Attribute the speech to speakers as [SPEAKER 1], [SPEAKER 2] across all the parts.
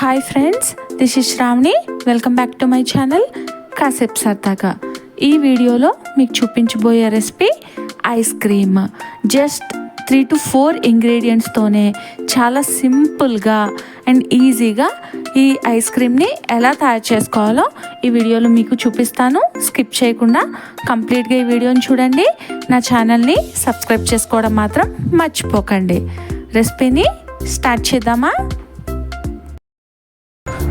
[SPEAKER 1] Hi friends this is Sravani welcome back to my channel కాసేపు సరదాగా ఈ వీడియోలో మీకు చూపించబోయే recipe ice cream just three to four ఇంగ్రీడియంట్స్తోనే చాలా సింపుల్గా అండ్ ఈజీగా ఈ ఐస్ క్రీమ్ని ఎలా తయారు చేసుకోవాలో ఈ వీడియోలో మీకు చూపిస్తాను. స్కిప్ చేయకుండా కంప్లీట్గా ఈ వీడియోని చూడండి. నా ఛానల్ని సబ్స్క్రైబ్ చేసుకోవడం మాత్రం మర్చిపోకండి. రెసిపీని స్టార్ట్ చేద్దామా?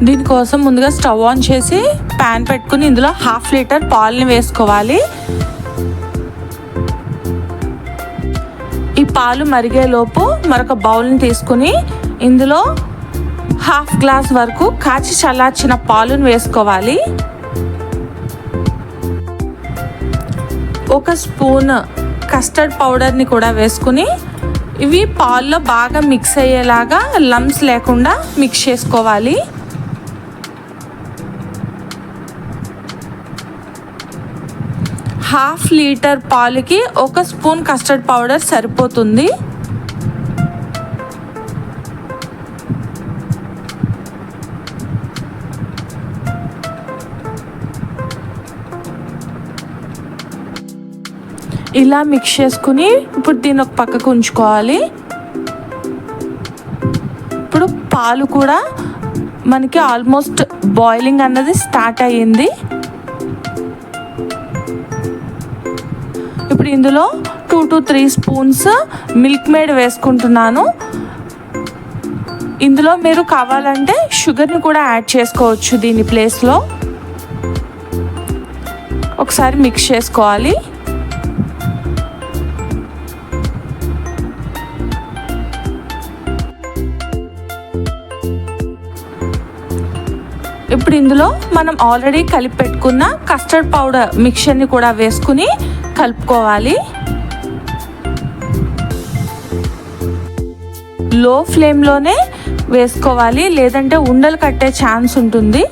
[SPEAKER 1] దీనికోసం ముందుగా స్టవ్ ఆన్ చేసి ప్యాన్ పెట్టుకుని ఇందులో హాఫ్ లీటర్ పాలని వేసుకోవాలి. ఈ పాలు మరిగేలోపు మరొక బౌల్ని తీసుకుని ఇందులో హాఫ్ గ్లాస్ వరకు కాచి చల్లార్చిన పాలును వేసుకోవాలి. ఒక స్పూన్ కస్టర్డ్ పౌడర్ని కూడా వేసుకుని ఇవి పాల్లో బాగా మిక్స్ అయ్యేలాగా లమ్స్ లేకుండా మిక్స్ చేసుకోవాలి. హాఫ్ లీటర్ పాలుకి ఒక స్పూన్ కస్టర్డ్ పౌడర్ సరిపోతుంది. ఇలా మిక్స్ చేసుకుని ఇప్పుడు దీన్ని ఒక పక్కకు ఉంచుకోవాలి. ఇప్పుడు పాలు కూడా మనకి ఆల్మోస్ట్ బాయిలింగ్ అన్నది స్టార్ట్ అయ్యింది. ఇప్పుడు ఇందులో two to three spoons Milkmaid వేసుకుంటున్నాను. ఇందులో మీరు కావాలంటే షుగర్ని కూడా యాడ్ చేసుకోవచ్చు దీని ప్లేస్లో ఒకసారి మిక్స్ చేసుకోవాలి. ఇప్పుడు ఇందులో మనం ఆల్రెడీ కలిపి పెట్టుకున్న కస్టర్డ్ పౌడర్ మిక్చర్ని కూడా వేసుకుని కలుపుకోవాలి. లో ఫ్లేమ్లోనే వేసుకోవాలి లేదంటే ఉండలు కట్టే ఛాన్స్ ఉంటుంది.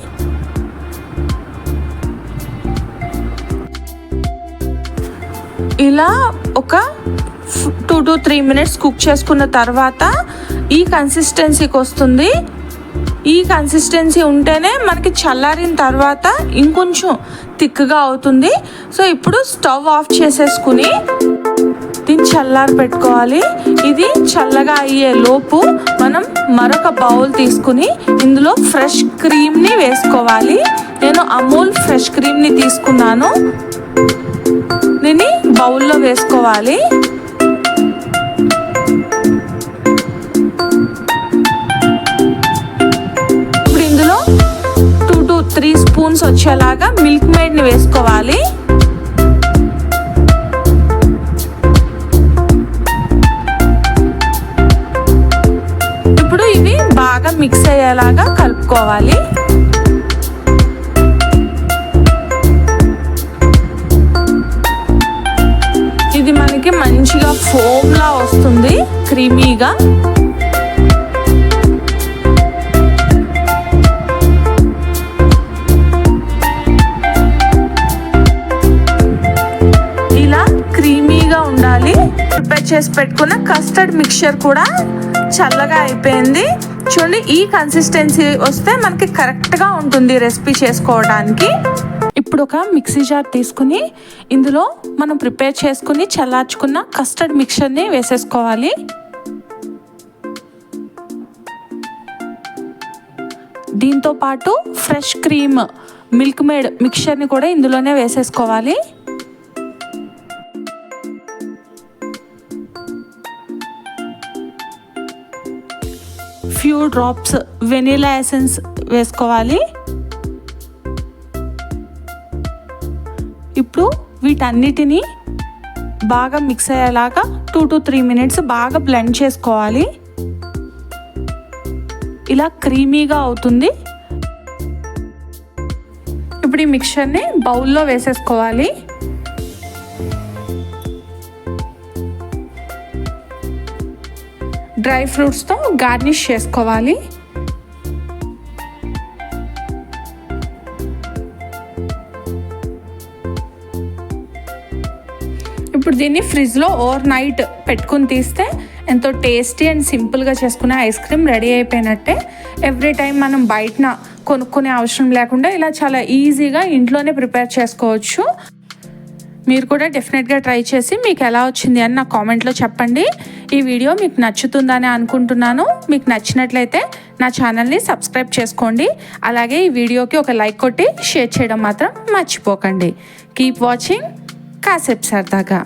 [SPEAKER 1] ఇలా ఒక two to three minutes cook చేసుకున్న తర్వాత ఈ కన్సిస్టెన్సీకి వస్తుంది. ఈ కన్సిస్టెన్సీ ఉంటేనే మనకి చల్లారిన తర్వాత ఇంకొంచెం థిక్గా అవుతుంది. సో ఇప్పుడు స్టవ్ ఆఫ్ చేసేసుకుని దీన్ని చల్లారి పెట్టుకోవాలి. ఇది చల్లగా అయ్యే లోపు మనం మరొక బౌల్ తీసుకుని ఇందులో ఫ్రెష్ క్రీమ్ని వేసుకోవాలి. నేను అమూల్ ఫ్రెష్ క్రీమ్ని తీసుకున్నాను. దీన్ని బౌల్లో వేసుకోవాలి. త్రీ స్పూన్స్ వచ్చేలాగా మిల్క్ మేడ్ని వేసుకోవాలి. ఇప్పుడు ఇవి బాగా మిక్స్ అయ్యేలాగా కలుపుకోవాలి. ఇది మనకి మంచిగా ఫోమ్లా వస్తుంది క్రీమీగా. చేసి పెట్టుకున్న కస్టర్డ్ మిక్చర్ కూడా చల్లగా అయిపోయింది. చూడండి ఈ కన్సిస్టెన్సీ వస్తే మనకి కరెక్ట్గా ఉంటుంది రెసిపీ చేసుకోవడానికి. ఇప్పుడు ఒక మిక్సీ జార్ తీసుకుని ఇందులో మనం ప్రిపేర్ చేసుకుని చల్లార్చుకున్న కస్టర్డ్ మిక్చర్ని వేసేసుకోవాలి. దీంతో పాటు ఫ్రెష్ క్రీమ్ మిల్క్ మేడ్ మిక్చర్ని కూడా ఇందులోనే వేసేసుకోవాలి. ఫ్యూ డ్రాప్స్ వెనీలా ఎసెన్స్ వేసుకోవాలి. ఇప్పుడు వీటన్నిటిని బాగా మిక్స్ అయ్యేలాగా టూ టు త్రీ మినిట్స్ బాగా బ్లెండ్ చేసుకోవాలి. ఇలా క్రీమీగా అవుతుంది. ఇప్పుడు ఈ మిక్చర్ని బౌల్లో వేసేసుకోవాలి. డ్రై ఫ్రూట్స్తో గార్నిష్ చేసుకోవాలి. ఇప్పుడు దీన్ని ఫ్రిడ్జ్లో ఓవర్ నైట్ పెట్టుకుని తీస్తే ఎంతో టేస్టీ అండ్ సింపుల్గా చేసుకునే ఐస్ క్రీమ్ రెడీ అయిపోయినట్టే. ఎవ్రీ టైం మనం బయటన కొనుక్కునే అవసరం లేకుండా ఇలా చాలా ఈజీగా ఇంట్లోనే ప్రిపేర్ చేసుకోవచ్చు. మీరు కూడా డెఫినెట్గా ట్రై చేసి మీకు ఎలా వచ్చింది అని నా కామెంట్లో చెప్పండి. ఈ వీడియో మీకు నచ్చుతుందని అనుకుంటున్నాను. మీకు నచ్చినట్లయితే నా ఛానల్ని సబ్స్క్రైబ్ చేసుకోండి. అలాగే ఈ వీడియోకి ఒక లైక్ కొట్టి షేర్ చేయడం మాత్రం మర్చిపోకండి. కీప్ వాచింగ్ కాసేపు సరదాగా